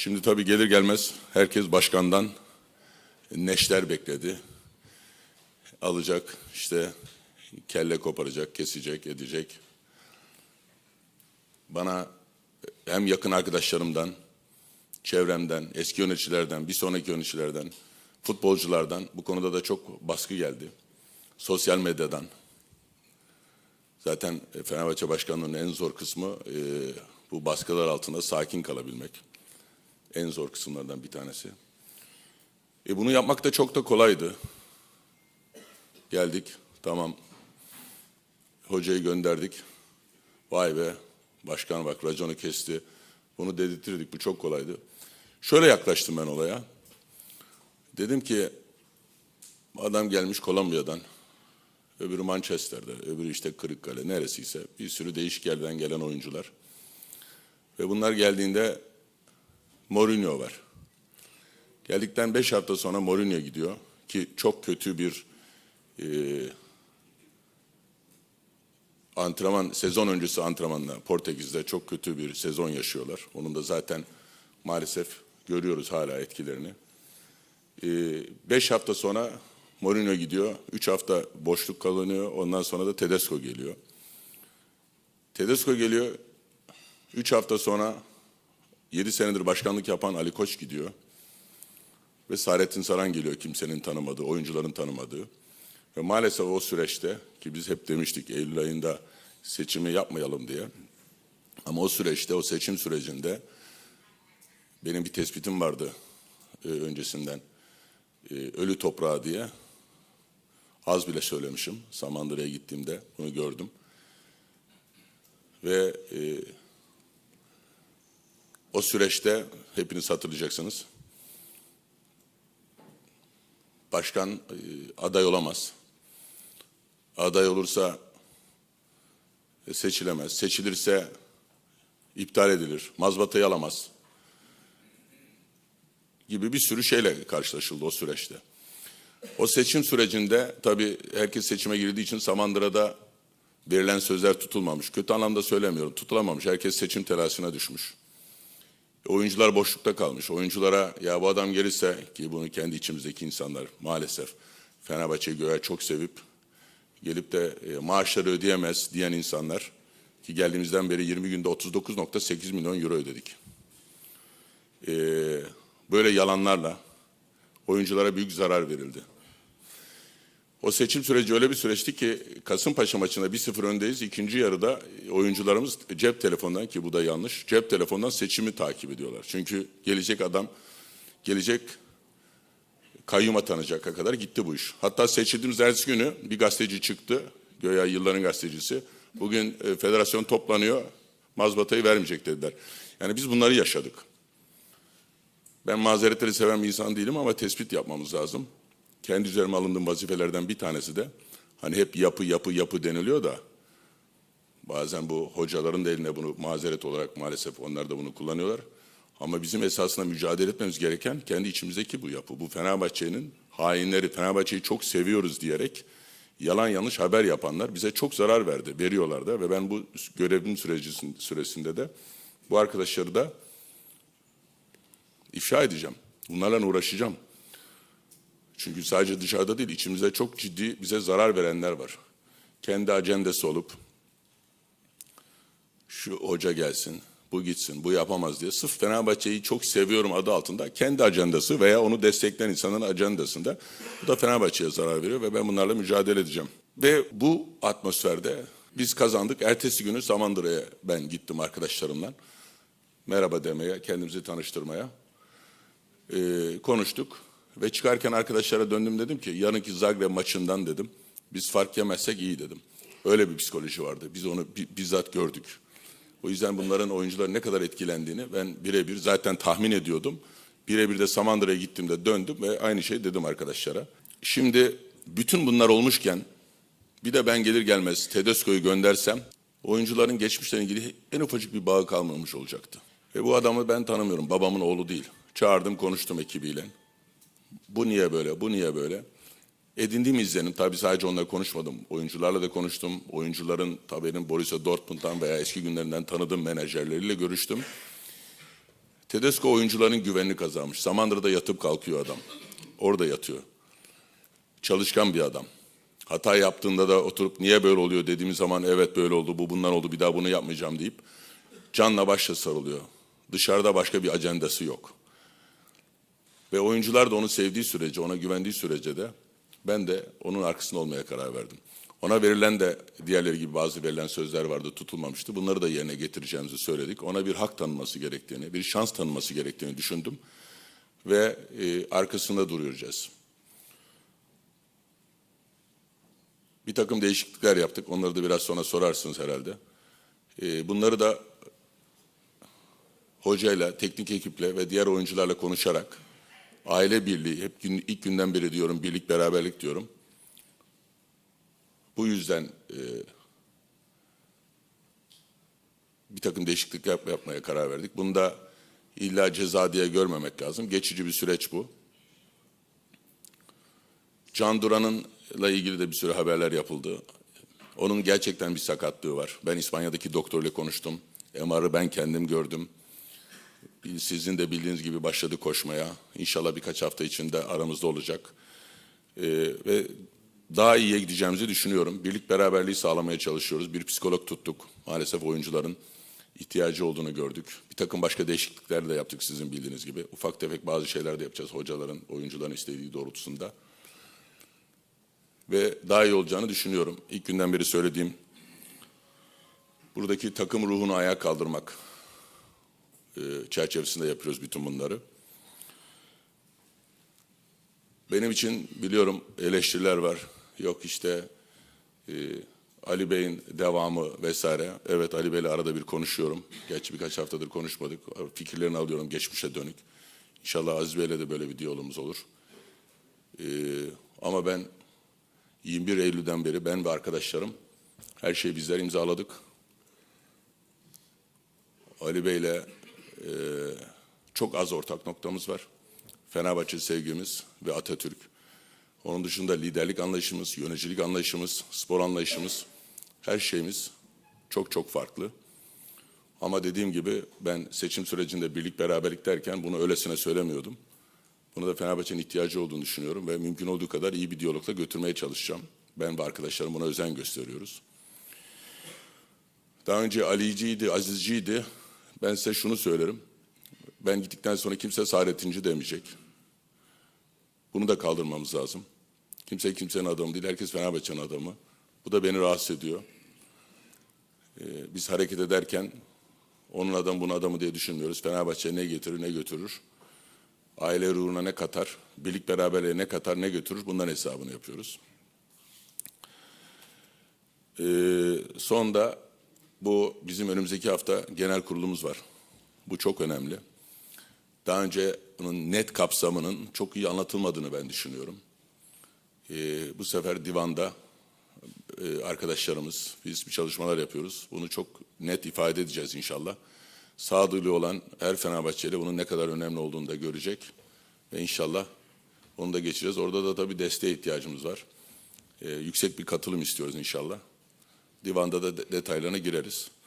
Şimdi tabii gelir gelmez herkes başkandan neşter bekledi. Alacak işte kelle koparacak, kesecek, edecek. Bana hem yakın arkadaşlarımdan, çevremden, eski yöneticilerden, bir sonraki yöneticilerden, futbolculardan bu konuda da çok baskı geldi. Sosyal medyadan. Zaten Fenerbahçe Başkanlığı'nın en zor kısmı e, bu baskılar altında sakin kalabilmek. En zor kısımlardan bir tanesi. E, bunu yapmak da çok da kolaydı. Geldik, tamam. Hocayı gönderdik. Vay be, başkan bak raconu kesti. Bunu dedirtirdik, bu çok kolaydı. Şöyle yaklaştım ben olaya. Dedim ki, adam gelmiş Kolombiya'dan, öbürü Manchester'da, öbürü işte Kırıkkale, neresiyse bir sürü değişik yerden gelen oyuncular. Ve bunlar geldiğinde Mourinho var. Geldikten beş hafta sonra Mourinho gidiyor ki çok kötü bir e, antrenman, sezon öncesi antrenmanla Portekiz'de çok kötü bir sezon yaşıyorlar. Onun da zaten maalesef görüyoruz hala etkilerini. E, beş hafta sonra Mourinho gidiyor. Üç hafta boşluk kalınıyor. Ondan sonra da Tedesco geliyor. Tedesco geliyor. Üç hafta sonra yedi senedir başkanlık yapan Ali Koç gidiyor. Ve Saadettin Saran geliyor kimsenin tanımadığı, oyuncuların tanımadığı. Ve maalesef o süreçte ki biz hep demiştik Eylül ayında seçimi yapmayalım diye. Ama o süreçte, o seçim sürecinde benim bir tespitim vardı e, öncesinden. E, ölü toprağı diye. Az bile söylemişim. Samandıra'ya gittiğimde bunu gördüm. Ve e, o süreçte hepiniz hatırlayacaksınız. Başkan e, aday olamaz. Aday olursa e, seçilemez. Seçilirse iptal edilir. Mazbatayı alamaz. Gibi bir sürü şeyle karşılaşıldı o süreçte. O seçim sürecinde tabii herkes seçime girdiği için Samandıra'da verilen sözler tutulmamış. Kötü anlamda söylemiyorum. Tutulamamış. Herkes seçim telaşına düşmüş. Oyuncular boşlukta kalmış. Oyunculara ya bu adam gelirse ki bunu kendi içimizdeki insanlar maalesef Fenerbahçe'yi göğe çok sevip gelip de e, maaşları ödeyemez diyen insanlar ki geldiğimizden beri 20 günde 39.8 milyon euro ödedik. E, böyle yalanlarla oyunculara büyük zarar verildi. O seçim süreci öyle bir süreçti ki Kasımpaşa maçında 1-0 öndeyiz. İkinci yarıda oyuncularımız cep telefonundan ki bu da yanlış. Cep telefonundan seçimi takip ediyorlar. Çünkü gelecek adam gelecek kayyum atanacak kadar gitti bu iş. Hatta seçildiğimiz ertesi günü bir gazeteci çıktı. Göya yılların gazetecisi. Bugün e, federasyon toplanıyor. Mazbatayı vermeyecek dediler. Yani biz bunları yaşadık. Ben mazeretleri seven bir insan değilim ama tespit yapmamız lazım kendi üzerime alındığım vazifelerden bir tanesi de hani hep yapı yapı yapı deniliyor da bazen bu hocaların da eline bunu mazeret olarak maalesef onlar da bunu kullanıyorlar. Ama bizim esasında mücadele etmemiz gereken kendi içimizdeki bu yapı. Bu Fenerbahçe'nin hainleri Fenerbahçe'yi çok seviyoruz diyerek yalan yanlış haber yapanlar bize çok zarar verdi, veriyorlar da ve ben bu görevim süresinde de bu arkadaşları da ifşa edeceğim. Bunlarla uğraşacağım. Çünkü sadece dışarıda değil, içimizde çok ciddi bize zarar verenler var. Kendi ajandası olup şu hoca gelsin, bu gitsin, bu yapamaz diye sırf Fenerbahçe'yi çok seviyorum adı altında kendi ajandası veya onu destekleyen insanların ajandasında bu da Fenerbahçe'ye zarar veriyor ve ben bunlarla mücadele edeceğim. Ve bu atmosferde biz kazandık. Ertesi günü Samandıra'ya ben gittim arkadaşlarımla. Merhaba demeye, kendimizi tanıştırmaya. Ee, konuştuk. Ve çıkarken arkadaşlara döndüm dedim ki yarınki Zagreb maçından dedim. Biz fark yemezsek iyi dedim. Öyle bir psikoloji vardı. Biz onu bizzat gördük. O yüzden bunların oyuncular ne kadar etkilendiğini ben birebir zaten tahmin ediyordum. Birebir de Samandıra'ya gittiğimde döndüm ve aynı şey dedim arkadaşlara. Şimdi bütün bunlar olmuşken bir de ben gelir gelmez Tedesco'yu göndersem oyuncuların geçmişle ilgili en ufacık bir bağı kalmamış olacaktı. Ve bu adamı ben tanımıyorum. Babamın oğlu değil. Çağırdım konuştum ekibiyle. Bu niye böyle, bu niye böyle? Edindiğim izlenim, tabii sadece onunla konuşmadım. Oyuncularla da konuştum. Oyuncuların tabii benim Borussia Dortmund'dan veya eski günlerinden tanıdığım menajerleriyle görüştüm. Tedesco oyuncuların güvenini kazanmış. Samandıra'da yatıp kalkıyor adam. Orada yatıyor. Çalışkan bir adam. Hata yaptığında da oturup niye böyle oluyor dediğimiz zaman evet böyle oldu, bu bundan oldu, bir daha bunu yapmayacağım deyip canla başla sarılıyor. Dışarıda başka bir ajandası yok. Ve oyuncular da onu sevdiği sürece, ona güvendiği sürece de ben de onun arkasında olmaya karar verdim. Ona verilen de diğerleri gibi bazı verilen sözler vardı tutulmamıştı. Bunları da yerine getireceğimizi söyledik. Ona bir hak tanınması gerektiğini, bir şans tanınması gerektiğini düşündüm. Ve e, arkasında duruyoruz. Bir takım değişiklikler yaptık. Onları da biraz sonra sorarsınız herhalde. E, bunları da hocayla, teknik ekiple ve diğer oyuncularla konuşarak aile birliği, hep gün, ilk günden beri diyorum birlik beraberlik diyorum. Bu yüzden e, bir takım değişiklik yap, yapmaya karar verdik. Bunu da illa ceza diye görmemek lazım. Geçici bir süreç bu. Can Duran'ınla ilgili de bir sürü haberler yapıldı. Onun gerçekten bir sakatlığı var. Ben İspanya'daki doktorla konuştum. MR'ı ben kendim gördüm. Sizin de bildiğiniz gibi başladı koşmaya. İnşallah birkaç hafta içinde aramızda olacak. Ee, ve daha iyiye gideceğimizi düşünüyorum. Birlik beraberliği sağlamaya çalışıyoruz. Bir psikolog tuttuk. Maalesef oyuncuların ihtiyacı olduğunu gördük. Bir takım başka değişiklikler de yaptık sizin bildiğiniz gibi. Ufak tefek bazı şeyler de yapacağız hocaların, oyuncuların istediği doğrultusunda. Ve daha iyi olacağını düşünüyorum. İlk günden beri söylediğim buradaki takım ruhunu ayağa kaldırmak e, çerçevesinde yapıyoruz bütün bunları. Benim için biliyorum eleştiriler var. Yok işte e, Ali Bey'in devamı vesaire. Evet Ali Bey'le arada bir konuşuyorum. Gerçi birkaç haftadır konuşmadık. Fikirlerini alıyorum geçmişe dönük. İnşallah Aziz Bey'le de böyle bir diyalogumuz olur. E, ama ben 21 Eylül'den beri ben ve arkadaşlarım her şeyi bizler imzaladık. Ali Bey'le e, çok az ortak noktamız var. Fenerbahçe sevgimiz ve Atatürk. Onun dışında liderlik anlayışımız, yöneticilik anlayışımız, spor anlayışımız, her şeyimiz çok çok farklı. Ama dediğim gibi ben seçim sürecinde birlik beraberlik derken bunu öylesine söylemiyordum. Buna da Fenerbahçe'nin ihtiyacı olduğunu düşünüyorum ve mümkün olduğu kadar iyi bir diyalogla götürmeye çalışacağım. Ben ve arkadaşlarım buna özen gösteriyoruz. Daha önce Ali'ciydi, Azizciydi. Ben size şunu söylerim. Ben gittikten sonra kimse Saadettinci demeyecek. Bunu da kaldırmamız lazım. Kimse kimsenin adamı değil, herkes Fenerbahçe'nin adamı. Bu da beni rahatsız ediyor. Ee, biz hareket ederken onun adamı bunun adamı diye düşünmüyoruz. Fenerbahçe ne getirir ne götürür. Aile ruhuna ne katar, birlik beraberliğe ne katar ne götürür bunların hesabını yapıyoruz. Ee, son da bu bizim önümüzdeki hafta genel kurulumuz var. Bu çok önemli. Daha önce bunun net kapsamının çok iyi anlatılmadığını ben düşünüyorum. Ee, bu sefer divanda e, arkadaşlarımız, biz bir çalışmalar yapıyoruz. Bunu çok net ifade edeceğiz inşallah. Sağduyulu olan her Fenerbahçeli bunun ne kadar önemli olduğunu da görecek. Ve inşallah onu da geçeceğiz. Orada da tabii desteğe ihtiyacımız var. Ee, yüksek bir katılım istiyoruz inşallah. Divanda da de- detaylarına gireriz.